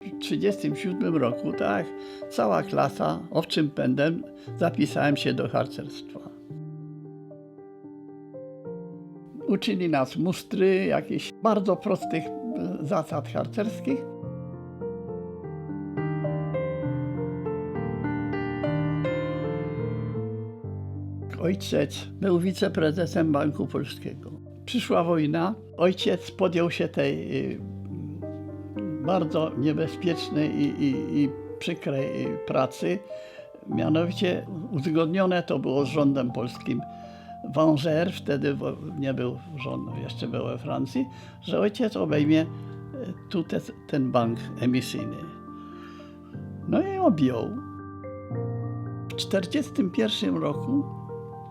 W 1937 roku, tak, cała klasa owczym pędem zapisałem się do harcerstwa. Uczyli nas mustry, jakichś bardzo prostych e, zasad harcerskich. Ojciec był wiceprezesem Banku Polskiego. Przyszła wojna, ojciec podjął się tej y, bardzo niebezpiecznej i, i, i przykrej pracy. Mianowicie uzgodnione to było z rządem polskim Wężer, wtedy nie był rząd, jeszcze był we Francji, że ojciec obejmie y, tu te, ten bank emisyjny. No i objął. W 1941 roku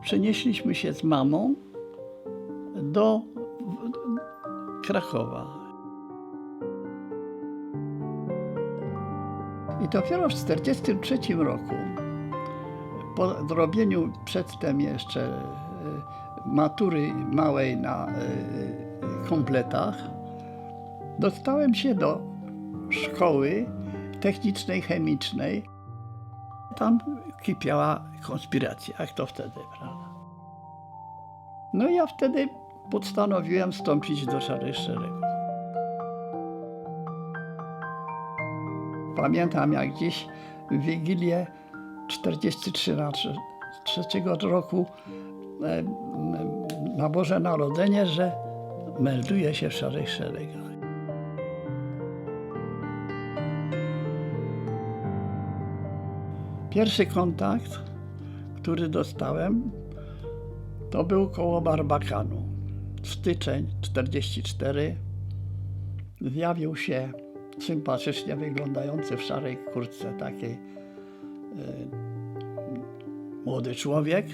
przenieśliśmy się z mamą do Krakowa. I dopiero w 1943 roku, po zrobieniu przedtem jeszcze e, matury małej na e, kompletach, dostałem się do szkoły technicznej, chemicznej. Tam kipiała konspiracja, jak to wtedy, prawda? No ja wtedy postanowiłem wstąpić do Szarych Szeregów. Pamiętam jak dziś w Wigilię 43 na trze- trzeciego roku e, na Boże Narodzenie, że melduje się w Szarych Szeregach. Pierwszy kontakt, który dostałem, to był koło Barbakanu. Styczeń 44. Zjawił się sympatycznie wyglądający w szarej kurtce takiej e, młody człowiek.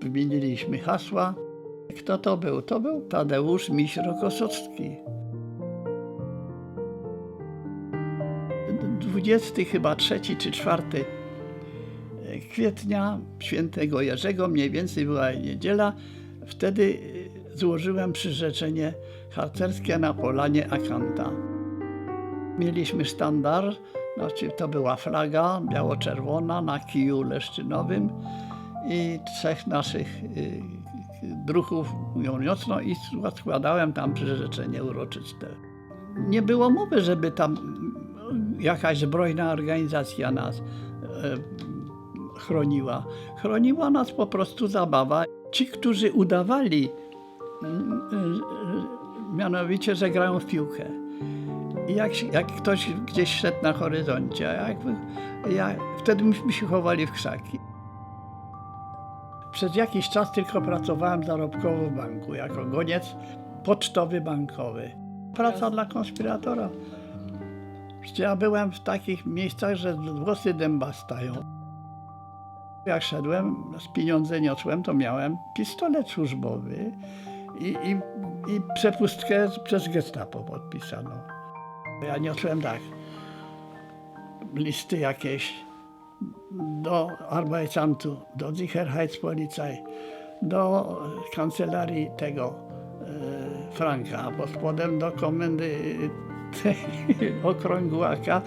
Wymieniliśmy hasła. Kto to był? To był Tadeusz Miś Rokosowski. 20 chyba trzeci czy czwarty kwietnia świętego Jerzego, mniej więcej była niedziela. Wtedy y, złożyłem przyrzeczenie harcerskie na polanie Akanta. Mieliśmy sztandar, znaczy to była flaga biało-czerwona na kiju leszczynowym i trzech naszych y, druhów ją niosło i składałem tam przyrzeczenie uroczyste. Nie było mowy, żeby tam jakaś zbrojna organizacja nas e, chroniła. Chroniła nas po prostu zabawa. Ci, którzy udawali, e, mianowicie, że grają w piłkę. Jak, jak ktoś gdzieś szedł na horyzoncie, a jak, ja, wtedy myśmy się chowali w krzaki. Przez jakiś czas tylko pracowałem zarobkowo w banku, jako goniec pocztowy bankowy. Praca dla konspiratora. Ja byłem w takich miejscach, że włosy dęba stają. Jak szedłem, z pieniądze niosłem, to miałem pistolet służbowy i, i, i przepustkę przez gestapo podpisaną. Ja niosłem tak, listy jakieś do Arbeitsamtu, do Sicherheitspolizei, do kancelarii tego e, Franka, a pod spodem do komendy tej okrągłaka,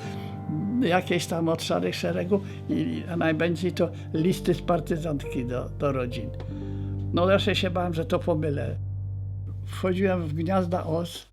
jakieś tam od szarych szeregów i a to listy z partyzantki do, do rodzin. No zawsze się bałem, że to pomylę. Wchodziłem w gniazda os